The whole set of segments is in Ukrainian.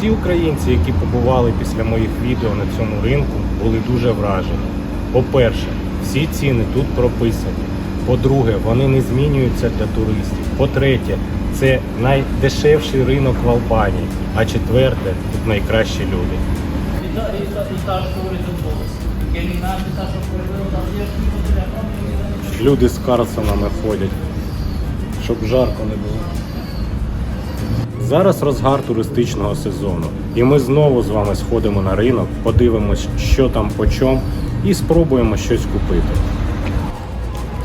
Всі українці, які побували після моїх відео на цьому ринку, були дуже вражені. По-перше, всі ціни тут прописані. По-друге, вони не змінюються для туристів. По-третє, це найдешевший ринок в Албанії. А четверте, тут найкращі люди. Люди з Карлсонами ходять, щоб жарко не було. Зараз розгар туристичного сезону, і ми знову з вами сходимо на ринок, подивимось, що там по чому, і спробуємо щось купити.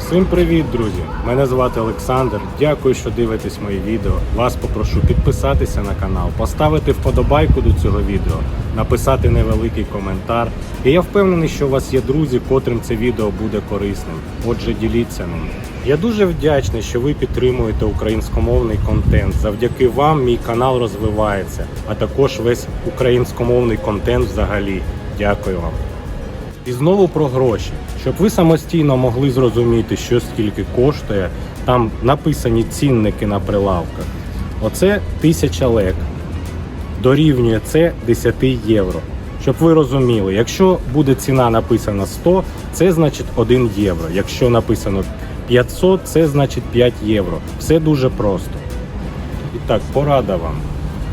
Всім привіт, друзі! Мене звати Олександр. Дякую, що дивитесь мої відео. Вас попрошу підписатися на канал, поставити вподобайку до цього відео, написати невеликий коментар. І я впевнений, що у вас є друзі, котрим це відео буде корисним. Отже, діліться ним. Я дуже вдячний, що ви підтримуєте українськомовний контент. Завдяки вам мій канал розвивається, а також весь українськомовний контент взагалі. Дякую вам. І знову про гроші. Щоб ви самостійно могли зрозуміти, що скільки коштує, там написані цінники на прилавках. Оце 1000 лек. Дорівнює це 10 євро. Щоб ви розуміли, якщо буде ціна написана 100, це значить 1 євро. Якщо написано 500, це значить 5 євро. Все дуже просто. І так, порада вам.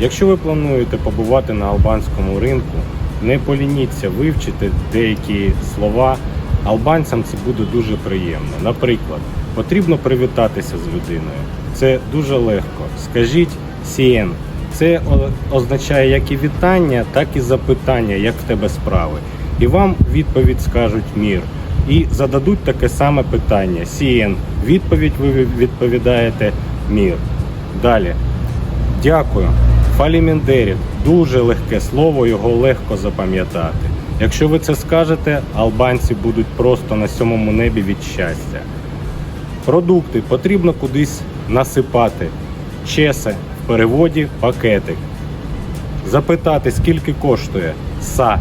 Якщо ви плануєте побувати на албанському ринку, не полініться вивчити деякі слова. Албанцям це буде дуже приємно. Наприклад, потрібно привітатися з людиною. Це дуже легко. Скажіть сієн. Це означає як і вітання, так і запитання, як в тебе справи. І вам відповідь скажуть мір. І зададуть таке саме питання. Сієн. Відповідь ви відповідаєте мір. Далі. Дякую. Фаліміндеріт дуже легке слово, його легко запам'ятати. Якщо ви це скажете, албанці будуть просто на сьомому небі від щастя. Продукти потрібно кудись насипати. Чесе в переводі пакетик. Запитати, скільки коштує са.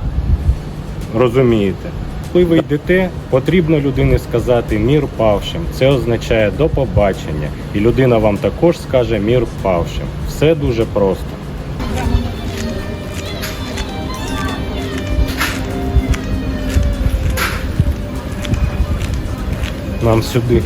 Розумієте? Коли ви йдете, потрібно людині сказати мір павшим. Це означає до побачення. І людина вам також скаже мір павшим. Все дуже просто. Нам сюди.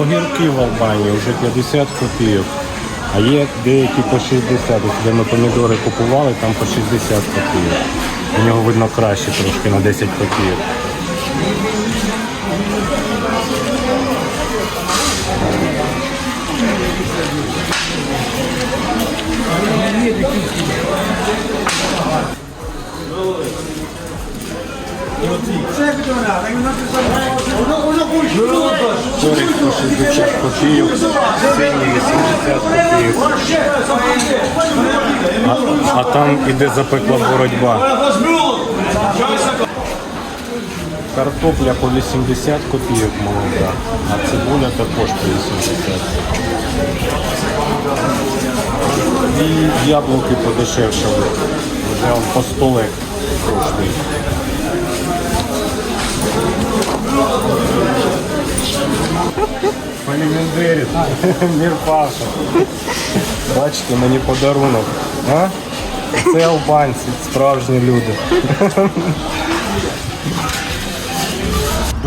Огірки в Албанії вже 50 копійок. А є деякі по 60. Ось де ми помідори купували, там по 60 копійок. У нього видно краще трошки на 10 копійок. Корик по 60 копійок, синій 80 копійок. А, а там іде запекла боротьба. Картопля по 80 копійок молода, а цибуля також по 80 і яблуки подешевшали. Вже он по 100 лек коштує. Полімендеріт, мір паша. Бачите, мені подарунок. А? Це албанці, справжні люди.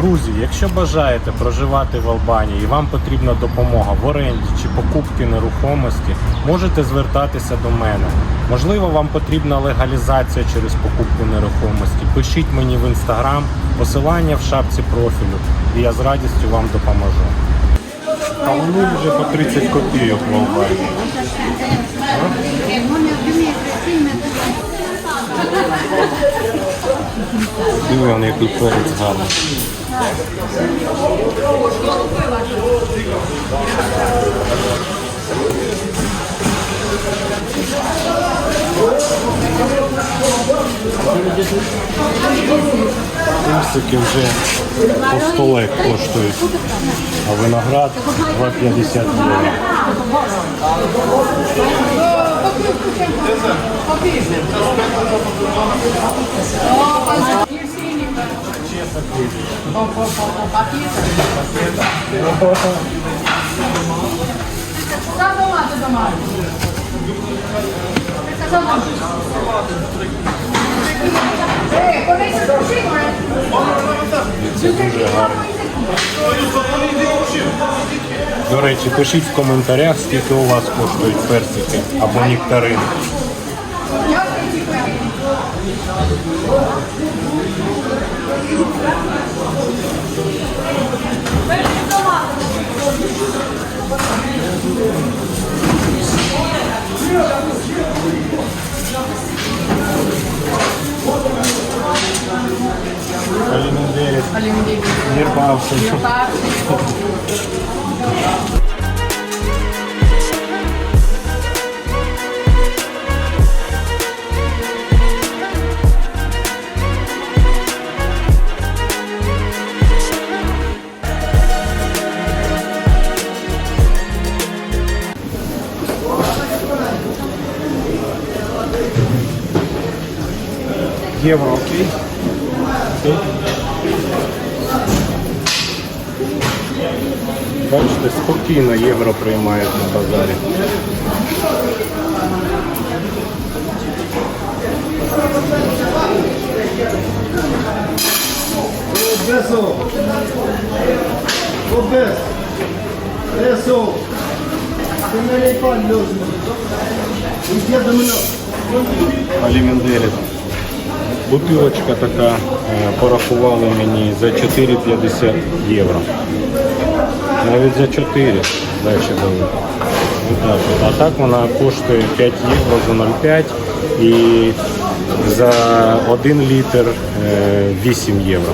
Друзі, якщо бажаєте проживати в Албанії і вам потрібна допомога в оренді чи покупці нерухомості, можете звертатися до мене. Можливо, вам потрібна легалізація через покупку нерухомості. Пишіть мені в інстаграм, посилання в шапці профілю, і я з радістю вам допоможу. А вони вже по 30 копійок в Албанії. Диви, он який перець гарний. Персики вже по 100 лек коштують, а виноград 2,50 євро. Це дуже гарно. До речі, пишіть в коментарях, скільки у вас коштують персики або нектарини. Алімендеріс. Мірбався. Євро, окей? Окей. Бачите, спокійно євро приймають на базарі. Chiedono Алімендеріс. Бутилочка така е, порахували мені за 4,50 євро. Навіть за 4 далі дали. Так. А так вона коштує 5 євро за 0,5 і за 1 літр е, 8 євро.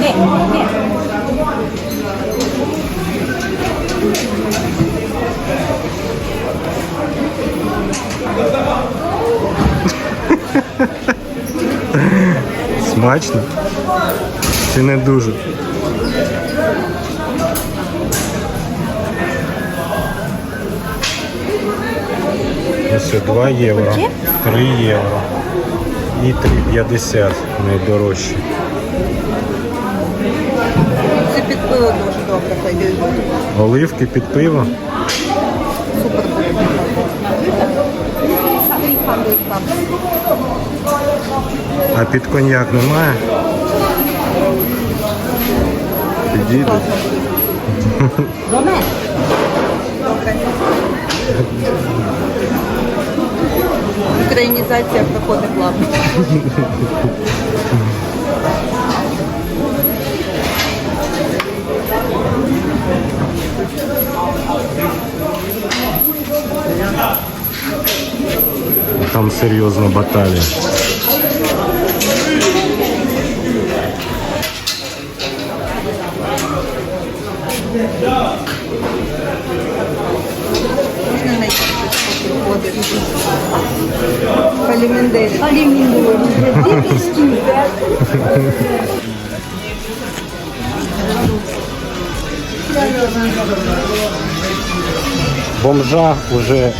Ні. Смачно? Чи не дуже? Ось 2 євро, 3 євро і 3,50 найдорожчі. Це під пиво дуже добре пойде. Оливки під пиво. Супер. А під коньяк немає? Підійдуть. Українізація проходить плавно. Там серйозна баталія. Можна Щось поки ходиш. Бомжа вже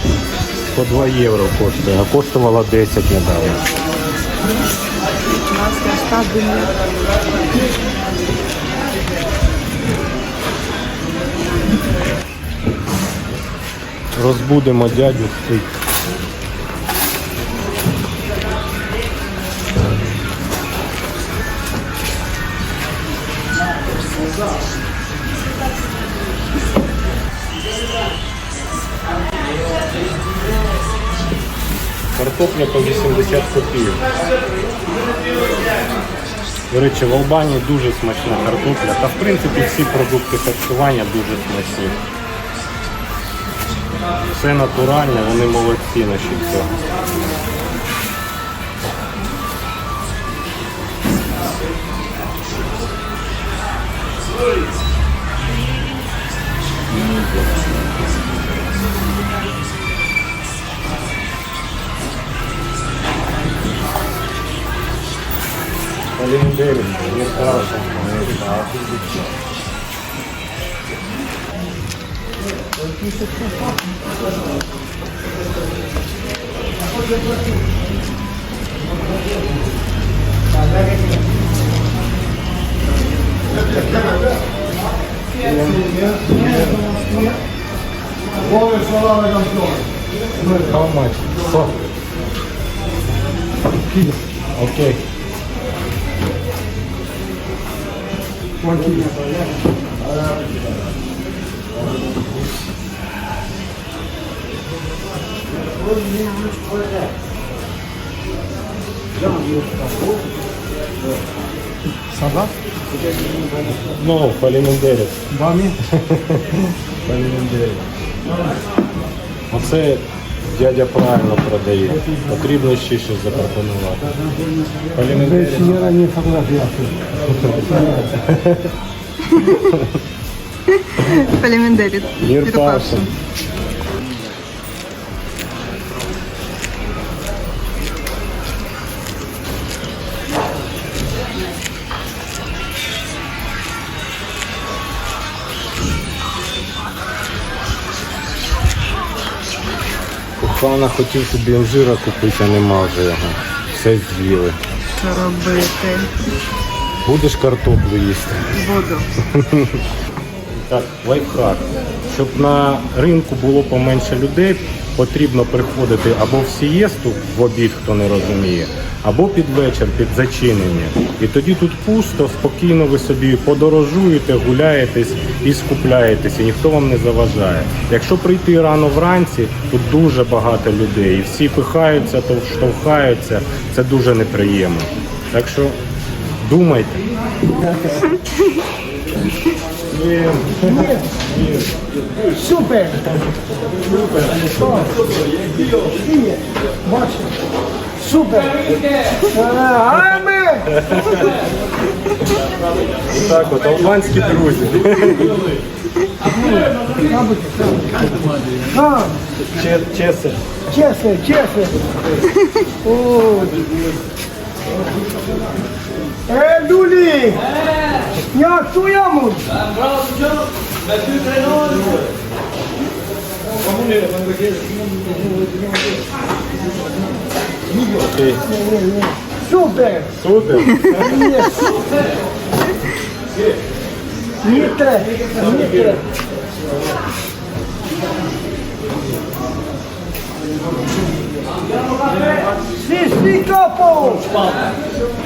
по 2 євро коштує, а коштувала 10 недавно. Нас Розбудемо дядю спить. Картопля по 80 копійок. До речі, в Албанії дуже смачна картопля, та в принципі всі продукти харчування дуже смачні. Все натуральне, вони молодці наші все. Каліндерин, не страшно. How much? So. Okay. One kilo. Sabah? No, фалімендерис. Vami? Фалімендерис. Оце дядя правильно продає. Потрібно ще щось запропонувати. Фалімендерис. Signora nie fotografiato. Паліміндері. Мір Павшин. Пана хотів собі інжира купити, а нема вже його. Все з'їли. Що робити? Будеш картоплю їсти? Буду. Так, лайфхак. Щоб на ринку було поменше людей, потрібно приходити або в сієсту в обід, хто не розуміє, або під вечір, під зачинення. І тоді тут пусто, спокійно ви собі подорожуєте, гуляєтесь і скупляєтесь, і ніхто вам не заважає. Якщо прийти рано вранці, тут дуже багато людей, і всі пихаються, то штовхаються. Це дуже неприємно. Так що думайте. Super! Super! Бачиш? Супер! А ми! Так вот, албанські друзья. Чеси. Чеси, чеси. Е, э, Люлі! Як твоєму? Кому не. А, Че- Чесно. чесно, чесно. О.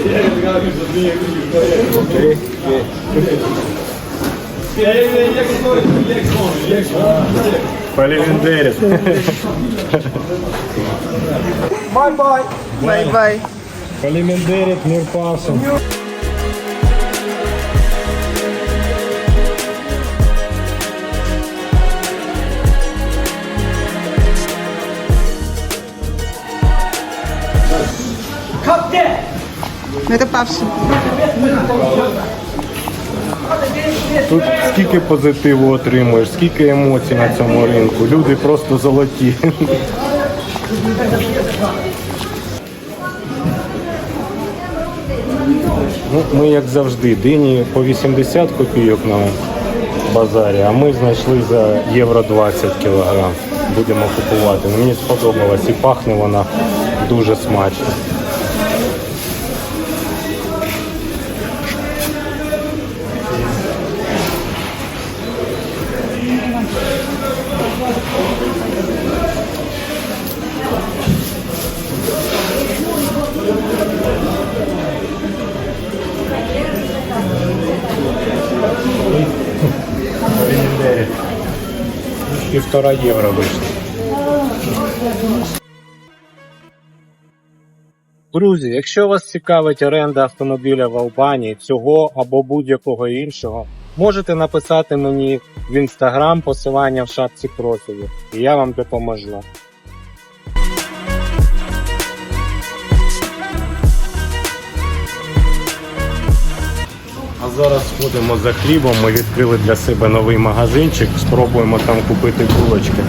Е, Люлі! Як tu яму? Окей. Супер! Супер. Ні. Palilim bye. bye bye. Bye bye. Palilim derim, Bye bye. Bye bye. de papsın. Тут скільки позитиву отримуєш, скільки емоцій на цьому ринку. Люди просто золоті. Ну, ми, як завжди, дині по 80 копійок на базарі, а ми знайшли за євро 20 кілограм. Будемо купувати. Мені сподобалось і пахне вона дуже смачно. Півтора євро вийшло. Друзі, якщо вас цікавить оренда автомобіля в Албанії, цього або будь-якого іншого, можете написати мені в інстаграм посилання в шапці профілю, і я вам допоможу. Зараз сходимо за хлібом. Ми відкрили для себе новий магазинчик, спробуємо там купити булочки.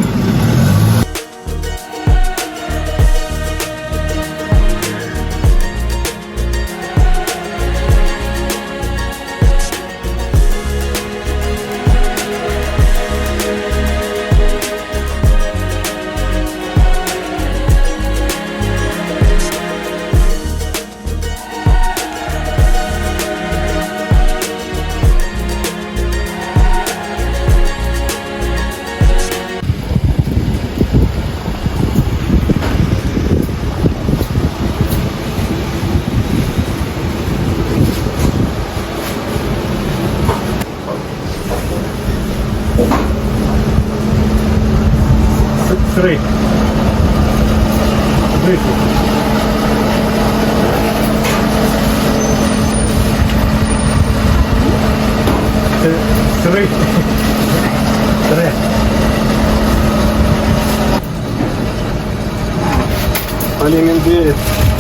Аліміндирі.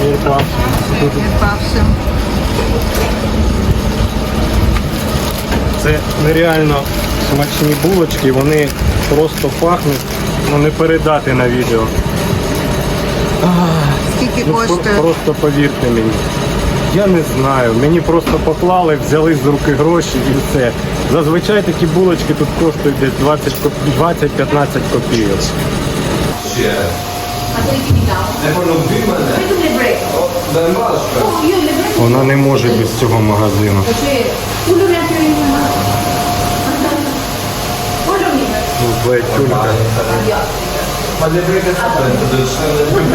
Відпавшим. Це нереально смачні булочки, вони просто пахнуть, ну не передати на відео. Скільки Ну, коштує? просто повірте мені. Я не знаю. Мені просто поклали, взяли з руки гроші і все. Зазвичай такі булочки тут коштують десь 20 коп- 20-15 копійок. Вона не може без цього магазину. Ну, блядь, тюлька. А Ми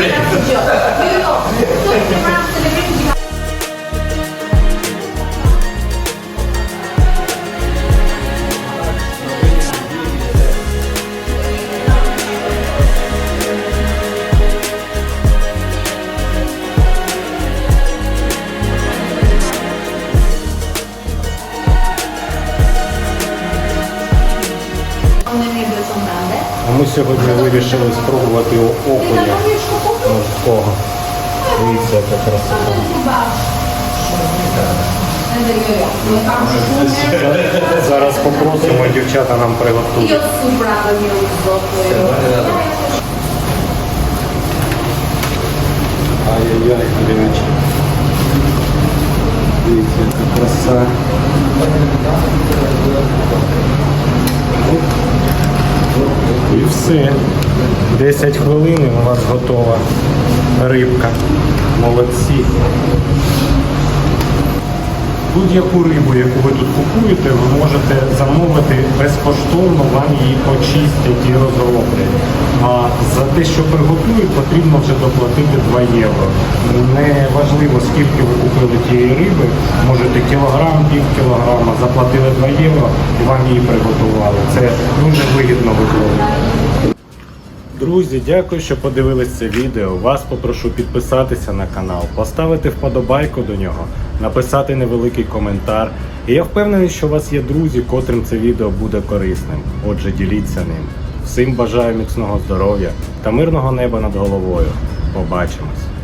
сьогодні вирішили спробувати окуня морського. Дивіться, яка красота. Зараз попросимо, дівчата нам приготують. Ай-яй-яй, блядь. Дивіться, яка краса. І все. 10 хвилин у вас готова рибка. Молодці. Будь-яку рибу, яку ви тут купуєте, ви можете замовити безкоштовно, вам її очистять і розроблять. А за те, що приготують, потрібно вже доплатити 2 євро. Не важливо, скільки ви купили тієї риби, можете кілограм, пів кілограма, заплатили 2 євро і вам її приготували. Це дуже вигідно виходить. Друзі, дякую, що подивились це відео. Вас попрошу підписатися на канал, поставити вподобайку до нього, написати невеликий коментар. І я впевнений, що у вас є друзі, котрим це відео буде корисним. Отже, діліться ним. Всім бажаю міцного здоров'я та мирного неба над головою. Побачимось!